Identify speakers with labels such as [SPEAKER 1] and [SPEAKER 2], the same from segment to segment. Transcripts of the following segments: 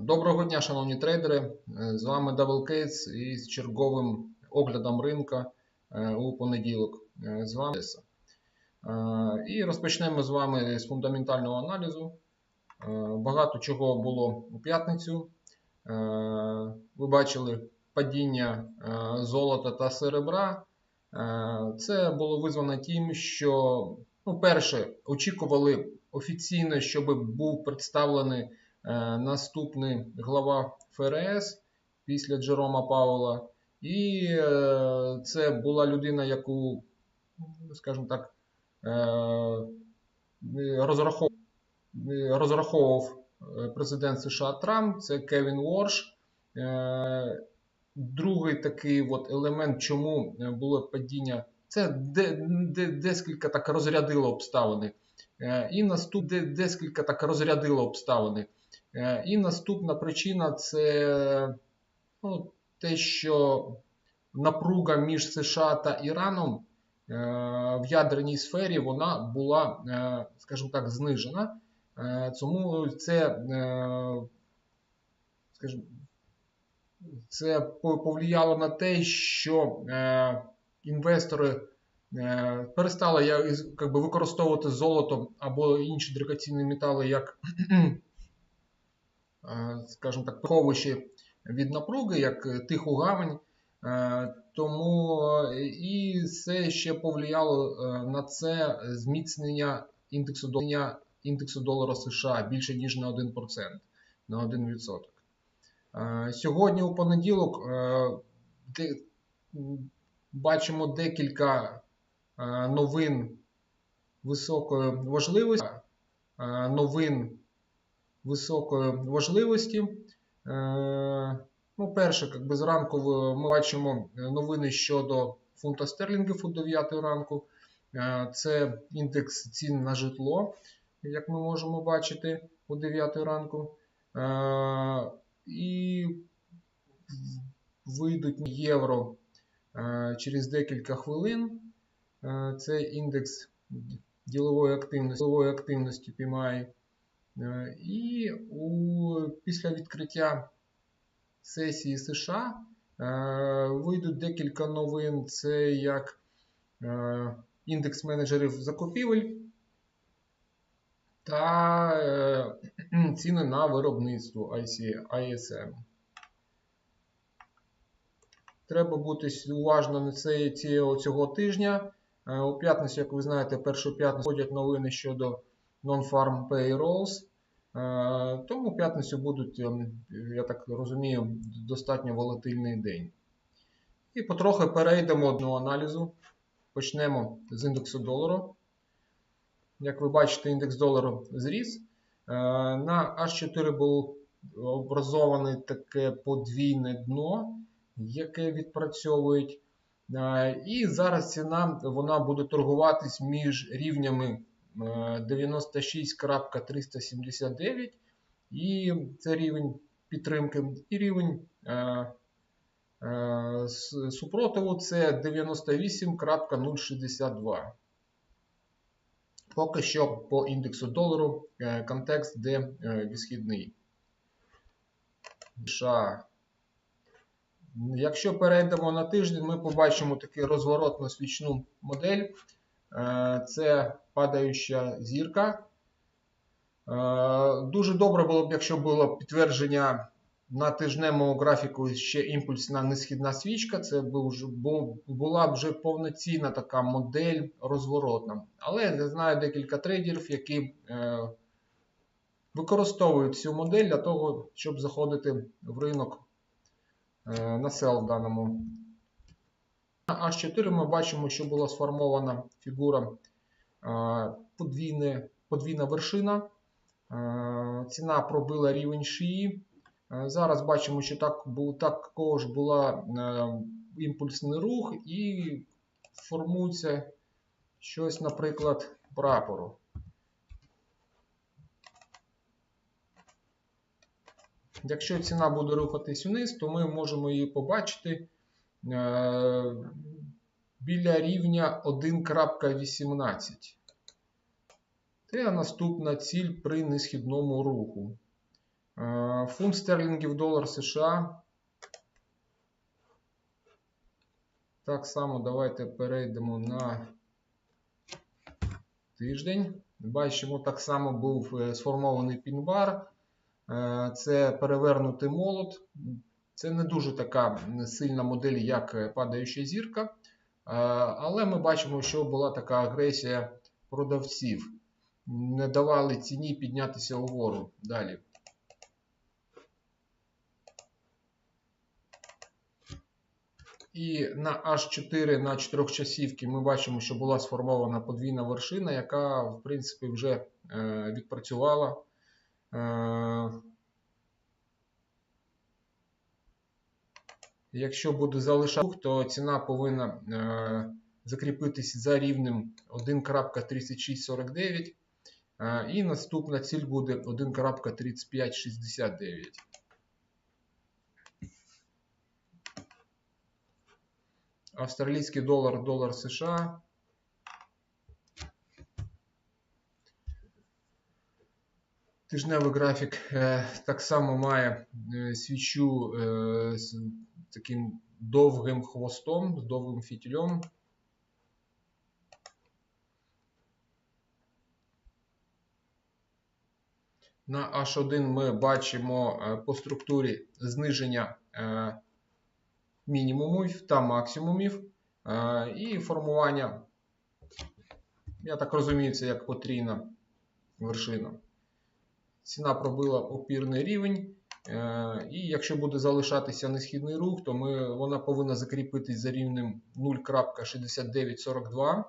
[SPEAKER 1] Доброго дня, шановні трейдери. Е, З вами Double Case і з черговим оглядом ринка е, у понеділок. Е, З вами І розпочнемо з вами з фундаментального аналізу. Багато чого було у п'ятницю. Ви бачили падіння золота та серебра. Це було визвано тим, що, ну, перше, очікували офіційно, щоб був представлений наступний глава ФРС після Джерома Паула. І е, це була людина, яку, скажімо так, е, розрахов, е, розраховував е, президент США Трамп, це Кевін Ворш. Е, Другий такий от елемент, чому е, було падіння, це де, де, дескілька так розрядило обставини. Е, І наступ, де, дескілька так розрядило обставини. Е, І наступна причина це ну, те, що напруга між США та Іраном е, в ядерній сфері вона була, е, скажімо так, знижена. Тому це, скажімо, це по- повлияло на те, що інвестори перестали я- із- как би, використовувати золото або інші драгоцінні метали як, скажімо так, приховище від напруги, як тиху гавань. Е, Тому е, і це ще повлияло е, на це зміцнення індексу, долара- індексу долара США більше ніж на 1%, на 1%. Е, Сьогодні у понеділок бачимо декілька новин високої важливості. Новин високої важливості. Е, Ну, перше, як би зранку ми бачимо е, новини щодо фунта стерлінгів у 9 ранку. Е, Це індекс цін на житло, як ми можемо бачити у 9 ранку. І вийдуть євро через декілька хвилин. Це індекс ділової активності, ділової активності PMI. Е, І у, після відкриття сесії США е, вийдуть декілька новин. Це як е, індекс менеджерів закупівель та ціни на виробництво ISM. Треба бути уважно на це цього, тижня. У п'ятницю, як ви знаєте, першу п'ятницю ходять новини щодо non-farm payrolls. Е, Тому в п'ятницю будуть, ем, я так розумію, достатньо волатильний день. І потрохи перейдемо до аналізу. Почнемо з індексу долару. Як ви бачите, індекс долару зріс. Е, На H4 був образоване таке подвійне дно, яке відпрацьовують. Е, І зараз ціна вона буде торгуватись між рівнями 96.379 і це рівень підтримки, і рівень е, е, супротиву це 98.062. Поки що по індексу долару е, контекст де е, висхідний. США. Якщо перейдемо на тиждень, ми побачимо таку розворотну свічну модель. Е, Це падаюча зірка. Е, Дуже добре було б, якщо було підтвердження на тижневому графіку ще імпульсна несхідна свічка. Це була б вже повноцінна така модель розворотна. Але я знаю декілька трейдерів, які е, використовують цю модель для того, щоб заходити в ринок на сел в даному. На H4 ми бачимо, що була сформована фігура е, подвійне, подвійна вершина. Е, Ціна пробила рівень шиї. Е, Зараз бачимо, що так, також була імпульсний рух і формується щось, наприклад, прапору. Якщо ціна буде рухатись вниз, то ми можемо її побачити біля рівня 1.18. Це наступна ціль при несхідному руху. Е, Е, Фунт стерлінгів, долар США. Так само давайте перейдемо на тиждень. Бачимо, так само був е, сформований пінбар. Е, Це перевернутий молот. Це не дуже така сильна модель, як е, падаюча зірка. Е, Але ми бачимо, що була така агресія продавців. Не давали ціні піднятися угору далі. І на H4 на 4 часівки ми бачимо, що була сформована подвійна вершина, яка, в принципі, вже е, відпрацювала. Якщо буде залишати то ціна повинна е, закріпитись за рівнем 1.3649. Е, і наступна ціль буде 1.3569. Австралійський долар, долар США. Тижневий графік е, так само має свічу таким довгим хвостом, з довгим фітільом. На H1 ми бачимо е, по структурі зниження е, мінімумів та максимумів е, і формування, я так розумію, це як потрійна вершина. Ціна пробила опірний рівень. Е, І якщо буде залишатися несхідний рух, то ми, вона повинна закріпитись за рівнем 0.6942.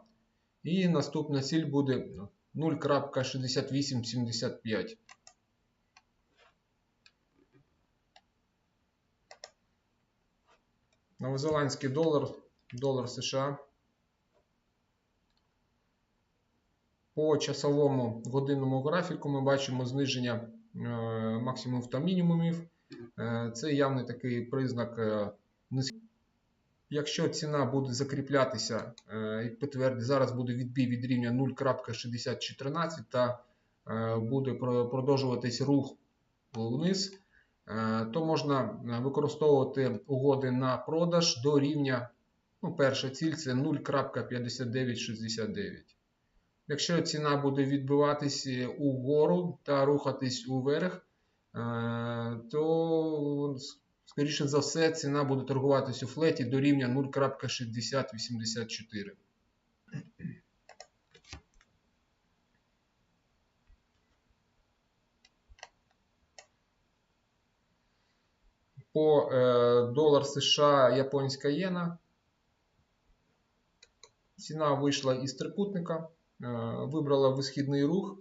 [SPEAKER 1] І наступна ціль буде 0.6875. Новозеландський долар, долар США. По часовому годинному графіку ми бачимо зниження максимумів та мінімумів. Е, Це явний такий признак е, низького. Якщо ціна буде закріплятися е, і підтвердить, зараз буде відбій від рівня 0.6014 та е, буде продовжуватись рух вниз, е, то можна е, використовувати угоди на продаж до рівня, ну, перша ціль це 0.5969. Якщо ціна буде відбиватись угору та рухатись уверх, е, то, скоріше за все, ціна буде торгуватись у флеті до рівня 0.6084. По е, долар США японська єна. Ціна вийшла із трикутника, е, вибрала висхідний рух.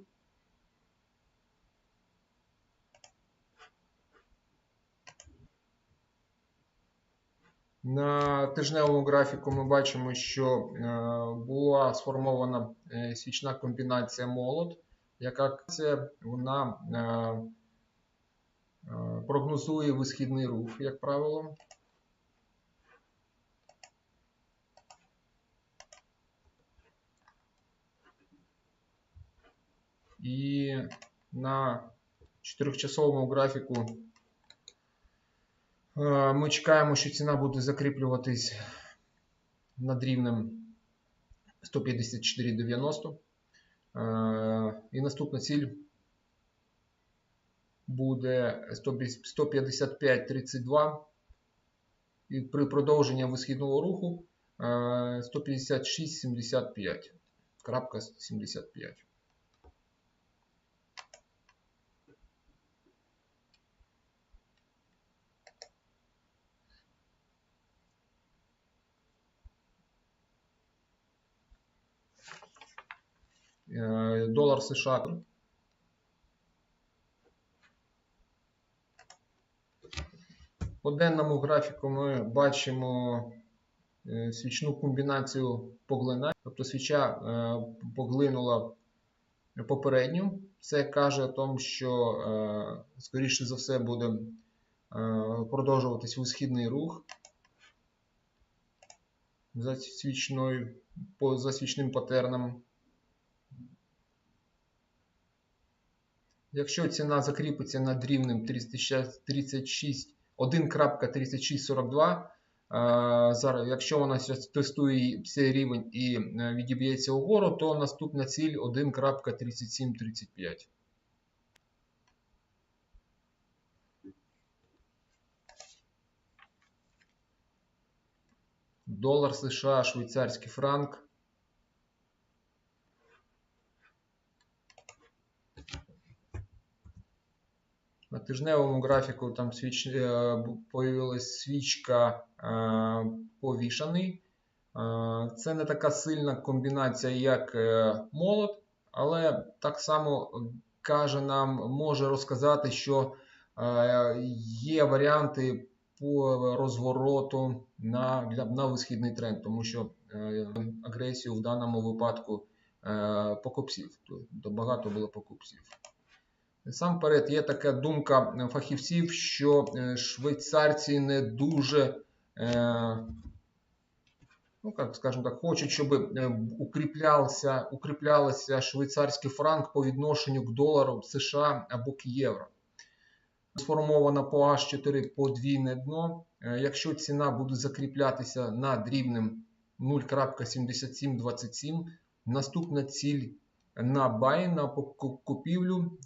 [SPEAKER 1] На тижневому графіку ми бачимо, що е, була сформована е, свічна комбінація молот, яка вона прогнозує висхідний рух, як правило. І на 4-часовому графіку е, ми чекаємо, що ціна буде закріплюватись над рівнем 154,90. Е, І наступна ціль буде 155,32. І при продовженні висхідного руху е, 156,75. Крапка 75. Е, Долар США. По денному графіку ми бачимо е, свічну комбінацію поглинань, тобто свіча е, поглинула попередню. Це каже о тому, що, е, скоріше за все, буде е, продовжуватись висхідний рух за, свічною, за свічним патерном. Якщо ціна закріпиться над рівнем 36 1.3642, зараз, якщо вона тестує цей рівень і е, відіб'ється угору, то наступна ціль 1.3735. Долар США, швейцарський франк. На тижневому графіку там свіч... е, появилась свічка е, повішаний. Е, Це не така сильна комбінація, як молот, але так само каже нам, може розказати, що є варіанти по розвороту на, на висхідний тренд, тому що агресію в даному випадку покупців. Тобто багато було покупців. Насамперед, є така думка фахівців, що е, швейцарці не дуже, е, ну, як скажімо так, хочуть, щоб е, укріплявся, укріплялися швейцарський франк по відношенню к долару США або к євро. Сформовано по H4 подвійне дно. Е, Якщо ціна буде закріплятися над рівнем 0.7727, наступна ціль на бай, на купівлю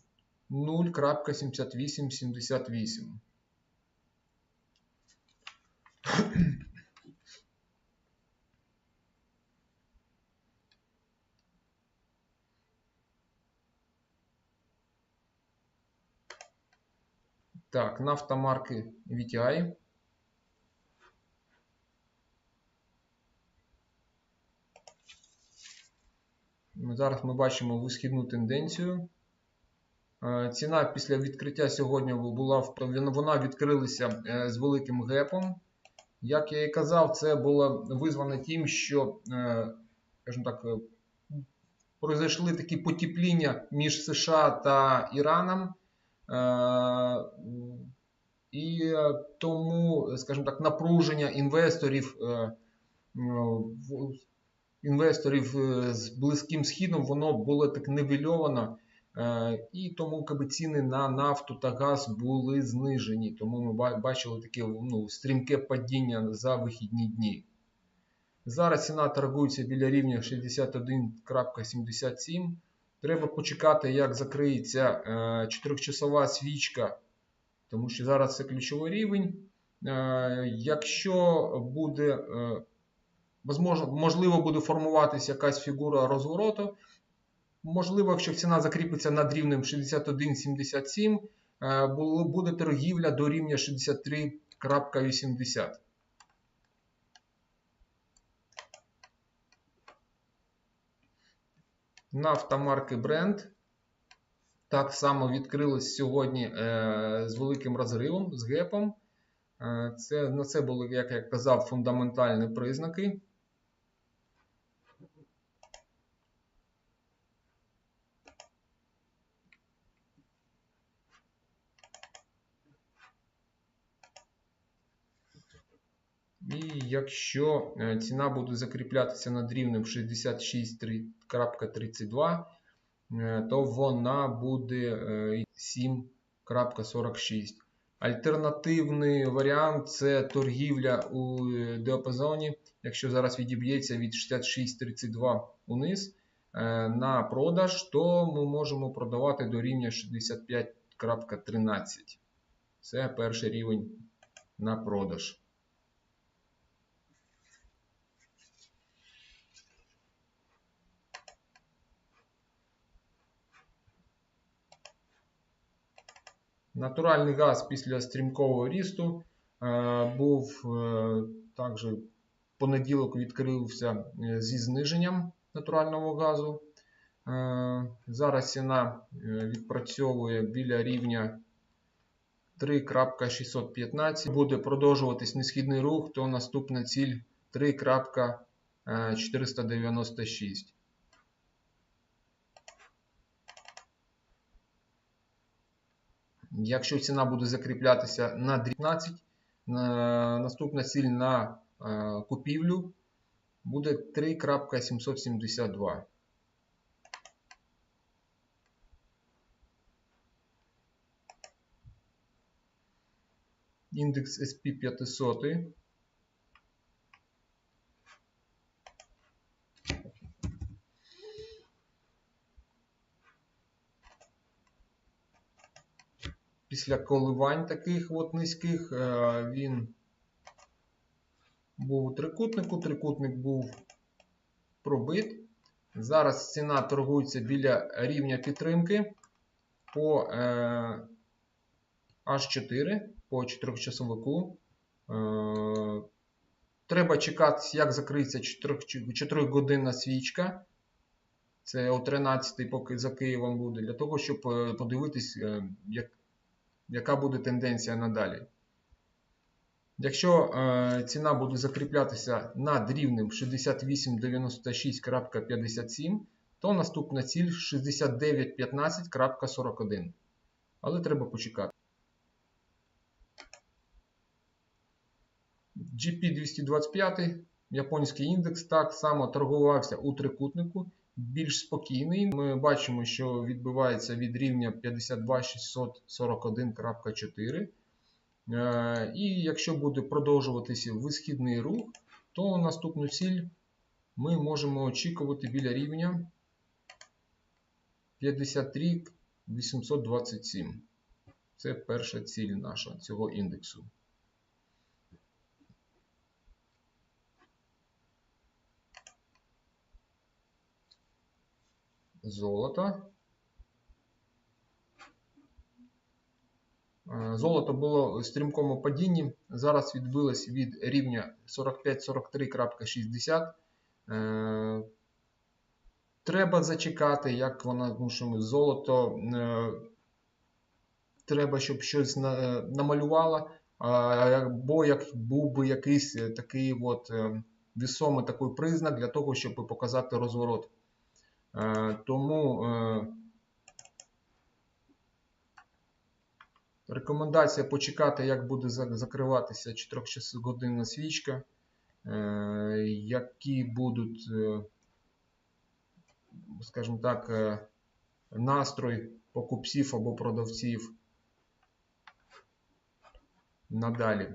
[SPEAKER 1] 0.7878. Так, нафта марки VTI. Зараз ми бачимо висхідну тенденцію. Е, Ціна після відкриття сьогодні була вона відкрилася е, з великим гепом. Як я і казав, це було визвано тим, що, е, скажімо так, произойшли такі потепління між США та Іраном. І тому, скажімо так, напруження інвесторів, інвесторів з Близьким Східом, воно було так нивельовано. Е, І тому якби, ціни на нафту та газ були знижені. Тому ми бачили таке ну, стрімке падіння за вихідні дні. Зараз ціна торгується біля рівня 61.77. Треба почекати, як закриється е, 4-часова свічка, тому що зараз це ключовий рівень. Е, Якщо буде, е, можливо, буде формуватися якась фігура розвороту, Можливо, якщо ціна закріпиться над рівнем 61,77, е, буде торгівля до рівня 63,80. Нафта Brent так само відкрилась сьогодні е, з великим розривом, з гепом. Е, Це, на це були, як я казав, фундаментальні признаки. І якщо е, ціна буде закріплятися над рівнем 66.32, е, то вона буде е, 7.46. Альтернативний варіант це торгівля у е, діапазоні. Якщо зараз відіб'ється від 66.32 униз е, на продаж, то ми можемо продавати до рівня 65.13. Це перший рівень на продаж. Натуральний газ після стрімкого рісту е, був е, також понеділок відкрився е, зі зниженням натурального газу. Зараз ціна відпрацьовує біля рівня 3.615. Буде продовжуватись несхідний рух, то наступна ціль 3.496. Якщо ціна буде закріплятися на 19, наступна ціль на е, купівлю буде 3.772. Індекс SP 500 Після коливань таких от низьких е, він був у трикутнику, трикутник був пробит. Зараз ціна торгується біля рівня підтримки по е, H4 по 4-часовику. Е, треба чекати, як закриється 4 годинна свічка. Це о 13 поки за Києвом буде, для того, щоб подивитись, як, яка буде тенденція надалі. Якщо е, ціна буде закріплятися над рівнем 6896.57, то наступна ціль 6915.41. Але треба почекати. GP225, японський індекс, так само торгувався у трикутнику, більш спокійний. Ми бачимо, що відбувається від рівня 52641.4. Е, і якщо буде продовжуватися висхідний рух, то наступну ціль ми можемо очікувати біля рівня 53 827. Це перша ціль наша цього індексу. Золото. Е, золото було в стрімкому падінні. Зараз відбилось від рівня 45-43.60. Е, треба зачекати, як вона тому що золото. Е, треба, щоб щось намалювало. Або як був би якийсь такий от вісомий такий признак для того, щоб показати розворот. Тому Рекомендація почекати, як буде закриватися 4-годинна свічка, е, які будуть, е, скажімо так, е, настрой покупців або продавців надалі.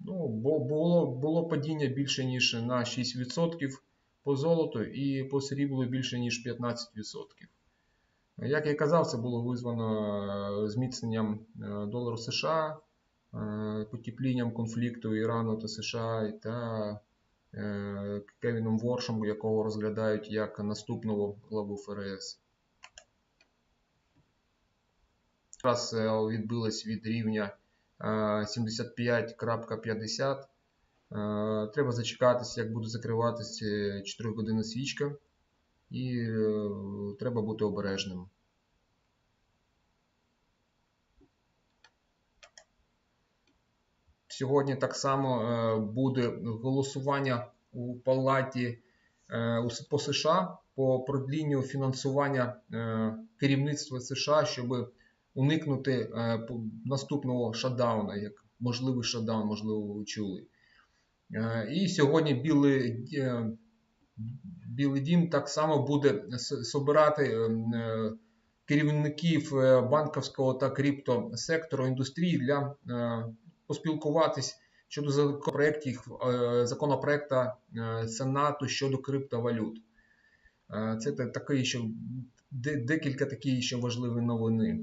[SPEAKER 1] Ну, було було падіння більше, ніж на 6% по золоту і по сріблу більше, ніж 15%. Як я казав, це було визвано е, зміцненням е, долару США, е, потеплінням конфлікту Ірану та США та Кевіном Воршем, якого розглядають як наступного главу ФРС. Зараз відбилось від рівня 75.50. Треба зачекатися, як буде закриватися 4 години свічка і е, треба бути обережним. Сьогодні так само е, буде голосування у палаті е, по США по продлінню фінансування керівництва США, щоб уникнути наступного шатдауна, як можливий шатдаун, можливо, ви чули. І сьогодні білий Білий Дім так само буде собирати е, е, керівників е, банківського та криптосектору індустрії для поспілкуватись щодо законопроєктів, законопроекта Сенату щодо криптовалют. Це такий ще декілька такі ще важливі новини.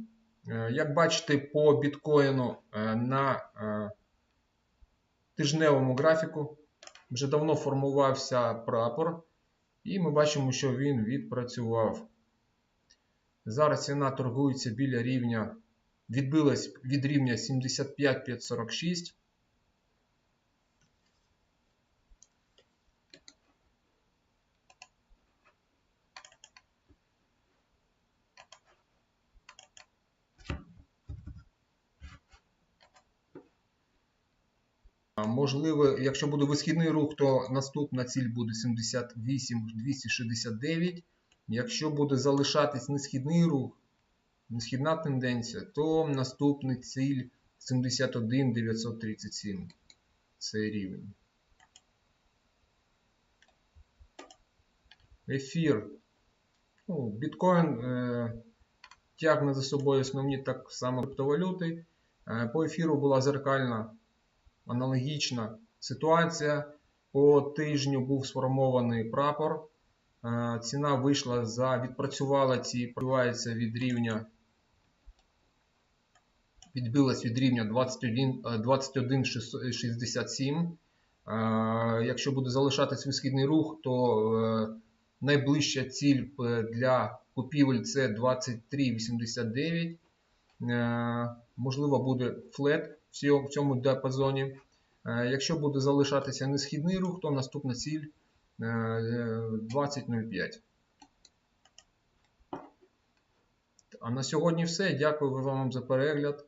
[SPEAKER 1] Як бачите, по біткоїну на тижневому графіку вже давно формувався прапор, і ми бачимо, що він відпрацював. Зараз ціна торгується біля рівня, відбилась від рівня 75546. Можливо, якщо буде висхідний рух, то наступна ціль буде 78-269. Якщо буде залишатись несхідний рух, несхідна тенденція, то наступний ціль 71-937. Це рівень. Ефір. Ну, Біткоін е, тягне за собою основні так само криптовалюти. Е, По ефіру була зеркальна аналогічна ситуація. По тижню був сформований прапор. Е, Ціна вийшла за відпрацювала ці пробивається від рівня. Відбилась від рівня 21 е, 21,67. Е, Якщо буде залишатись висхідний рух, то найближча ціль для купівель це 23,89. Е, Можливо, буде флет в цьому- діапазоні. Е, Якщо буде залишатися несхідний рух, то наступна ціль е, е, 20.05. А на сьогодні все. Дякую вам за перегляд.